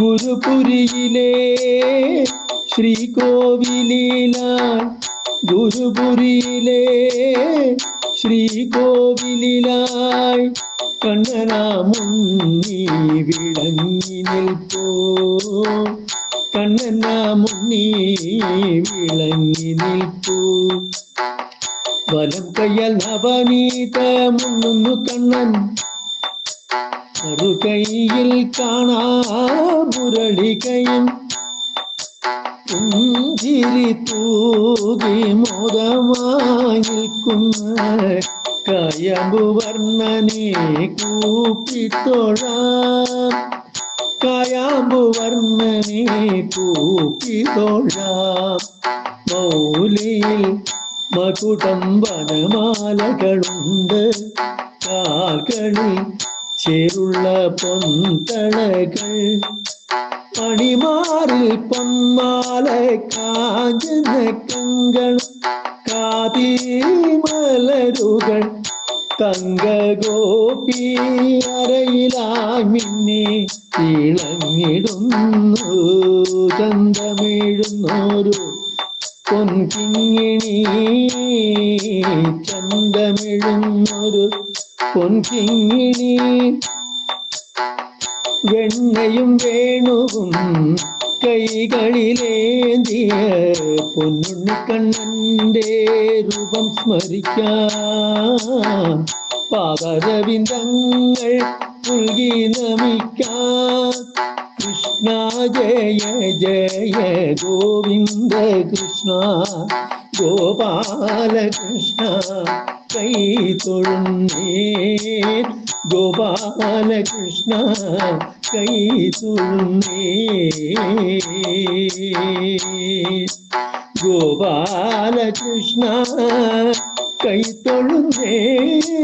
ഗുരുപുരിയിലെ ശ്രീകോവിലിലായി ഗുരുപുരിയിലെ ശ്രീകോവിലായി കണ്ണനാമുണ്ണി വിളങ്ങി നിൽപ്പോ. കണ്ണനാമുണ്ണി വിളങ്ങി നിൽപ്പൂ. വലം കയ്യാൽ നവനീത കണ്ണൻ. മറുകൈയിൽ കാണാ മുരളികയും പുഞ്ചിരി തൂകി മോദമായി നിൽക്കുന്ന കയമ്പു വർണനെ കൂപ്പിത്തൊഴാം കയാമ്പു വർണനെ കൂപ്പിത്തൊഴാം മൗലിയിൽ മകുടം വനമാലകളുണ്ട്. കാൽകളിൽ ചേരുള്ള പൊന്തളകൾ പണിമാറിൽ പൊന്മാല കാഞ്ചന കങ്കൾ കാതിമലരുകൾ തങ്കഗോപി അരയിലായി മിന്നെ ഇളങ്ങിടുന്നു. ചന്തമിഴുന്നൊരു പൊൻകിങ്ങിണി ചന്തമിഴുന്നൊരു പൊൻകിങ്ങിണി വെണ്ണയും വേണുവും കൈകളിലേന്തിയ പൊന്നുണ്ണിക്കണ്ണന്റെ രൂപം സ്മരിക്കാം. പാദരവിന്ദങ്ങൾ പുൽകി നമിക്കാം. കൃഷ്ണ ജയ ജയ ഗോവിന്ദ കൃഷ്ണ ഗോപാലകൃഷ്ണ கை தொழுநீர் கோபாலகிருஷ்ணா கை தொழுநீர் கோபாலகிருஷ்ணா கை தொழுந்தேன்